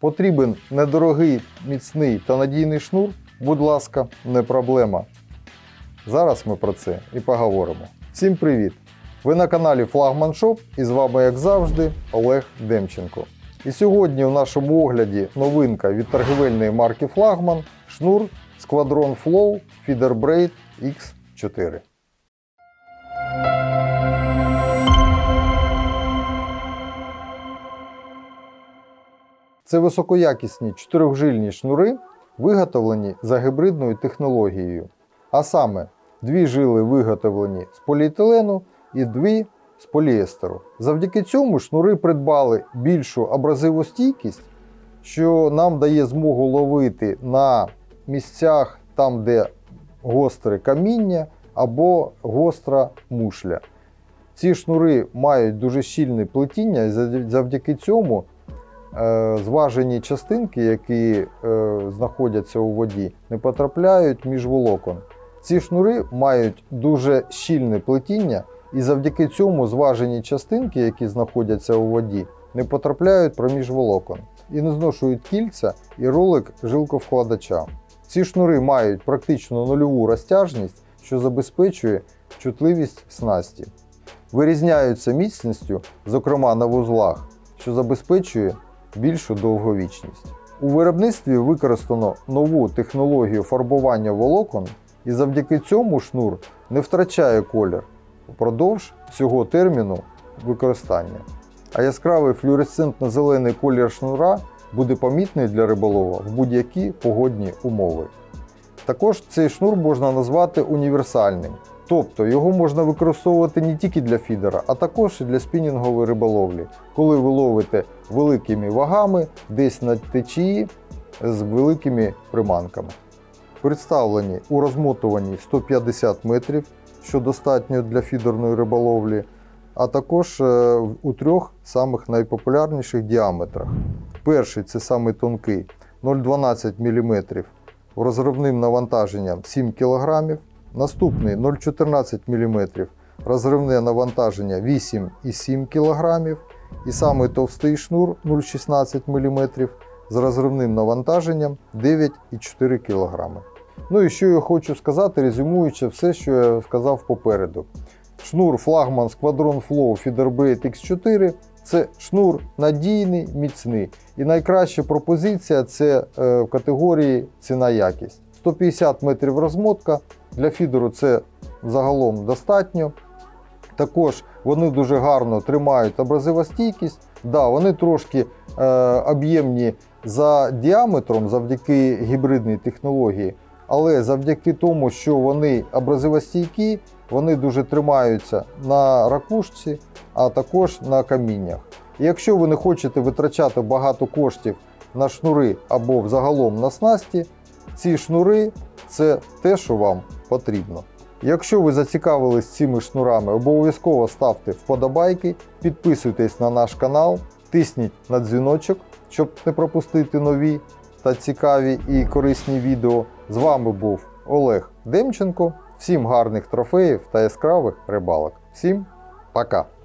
Потрібен недорогий, міцний та надійний шнур? Будь ласка, не проблема. Зараз ми про це і поговоримо. Всім привіт! Ви на каналі Флагман Шоп і з вами, як завжди, Олег Демченко. І сьогодні у нашому огляді новинка від торгівельної марки Флагман шнур Squadron Flow Feederbraid X4. Це високоякісні чотирьохжильні шнури, виготовлені за гібридною технологією. А саме, дві жили виготовлені з поліетилену і дві з поліестеру. Завдяки цьому шнури придбали більшу абразивостійкість, що нам дає змогу ловити на місцях там, де гостре каміння або гостра мушля. Ці шнури мають дуже щільне плетіння, і завдяки цьому зважені частинки, які е, знаходяться у воді, не потрапляють між волокон. Ці шнури мають дуже щільне плетіння, і завдяки цьому зважені частинки, які знаходяться у воді, не потрапляють проміж волокон і не зношують кільця і ролик жилковкладача. Ці шнури мають практично нульову розтяжність, що забезпечує чутливість снасті. Вирізняються міцністю, зокрема на вузлах, що забезпечує більшу довговічність. У виробництві використано нову технологію фарбування волокон, і завдяки цьому шнур не втрачає колір впродовж всього терміну використання. А яскравий флюоресцентно-зелений колір шнура буде помітний для риболова в будь-які погодні умови. Також цей шнур можна назвати універсальним, тобто його можна використовувати не тільки для фідера, а також і для спінінгової риболовлі, коли ви ловите великими вагами десь на течії з великими приманками. Представлені у розмотуванні 150 метрів, що достатньо для фідерної риболовлі, а також е, у трьох самих найпопулярніших діаметрах. Перший це самий тонкий 0,12 мм розривним навантаженням 7 кг. Наступний 0,14 мм розривне навантаження 8,7 кг. І самий товстий шнур 0,16 мм з розривним навантаженням 9,4 кг. Ну і що я хочу сказати, резюмуючи все, що я сказав попереду. Шнур флагман Squadron Flow Feederbraid X4 це шнур надійний, міцний. І найкраща пропозиція це е, в категорії ціна-якість. 150 метрів розмотка. Для фідеру це загалом достатньо. Також вони дуже гарно тримають абразивостійкість. Да, вони трошки е, об'ємні за діаметром завдяки гібридній технології, але завдяки тому, що вони абразивостійкі, вони дуже тримаються на ракушці, а також на каміннях. І якщо ви не хочете витрачати багато коштів на шнури або взагалом на снасті, ці шнури це те, що вам потрібно. Якщо ви зацікавились цими шнурами, обов'язково ставте вподобайки, підписуйтесь на наш канал, тисніть на дзвіночок, щоб не пропустити нові та цікаві і корисні відео. З вами був Олег Демченко. Всім гарних трофеїв та яскравих рибалок. Всім пока!